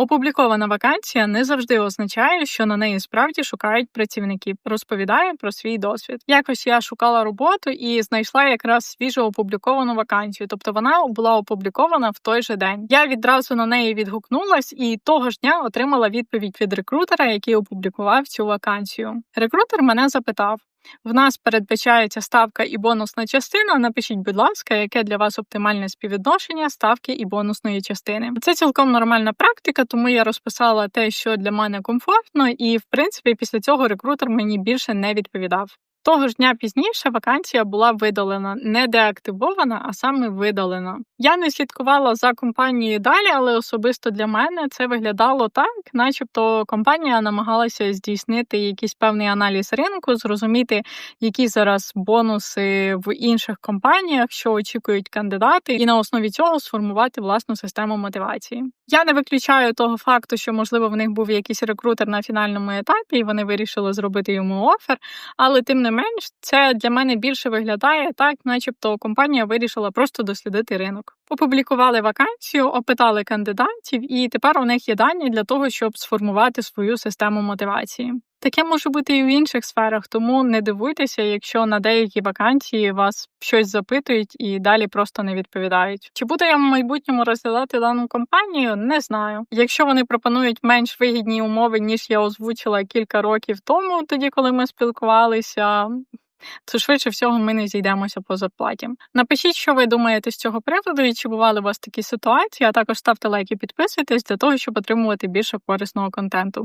Опублікована вакансія не завжди означає, що на неї справді шукають працівників. Розповідає про свій досвід. Якось я шукала роботу і знайшла якраз свіжо опубліковану вакансію. Тобто вона була опублікована в той же день. Я відразу на неї відгукнулась і того ж дня отримала відповідь від рекрутера, який опублікував цю вакансію. Рекрутер мене запитав. В нас передбачається ставка і бонусна частина. Напишіть, будь ласка, яке для вас оптимальне співвідношення ставки і бонусної частини. Це цілком нормальна практика, тому я розписала те, що для мене комфортно, і в принципі після цього рекрутер мені більше не відповідав. Того ж дня пізніше вакансія була видалена, не деактивована, а саме видалена. Я не слідкувала за компанією далі, але особисто для мене це виглядало так, начебто компанія намагалася здійснити якийсь певний аналіз ринку, зрозуміти, які зараз бонуси в інших компаніях, що очікують кандидати, і на основі цього сформувати власну систему мотивації. Я не виключаю того факту, що можливо в них був якийсь рекрутер на фінальному етапі, і вони вирішили зробити йому офер, але тим не менш, це для мене більше виглядає так, начебто компанія вирішила просто дослідити ринок. Опублікували вакансію, опитали кандидатів, і тепер у них є дані для того, щоб сформувати свою систему мотивації. Таке може бути і в інших сферах, тому не дивуйтеся, якщо на деякі вакансії вас щось запитують і далі просто не відповідають. Чи буду я в майбутньому розглядати дану компанію? Не знаю. Якщо вони пропонують менш вигідні умови, ніж я озвучила кілька років тому, тоді коли ми спілкувалися. То швидше всього ми не зійдемося по зарплаті. Напишіть, що ви думаєте з цього приводу, і чи бували у вас такі ситуації, а також ставте лайк і підписуйтесь для того, щоб отримувати більше корисного контенту.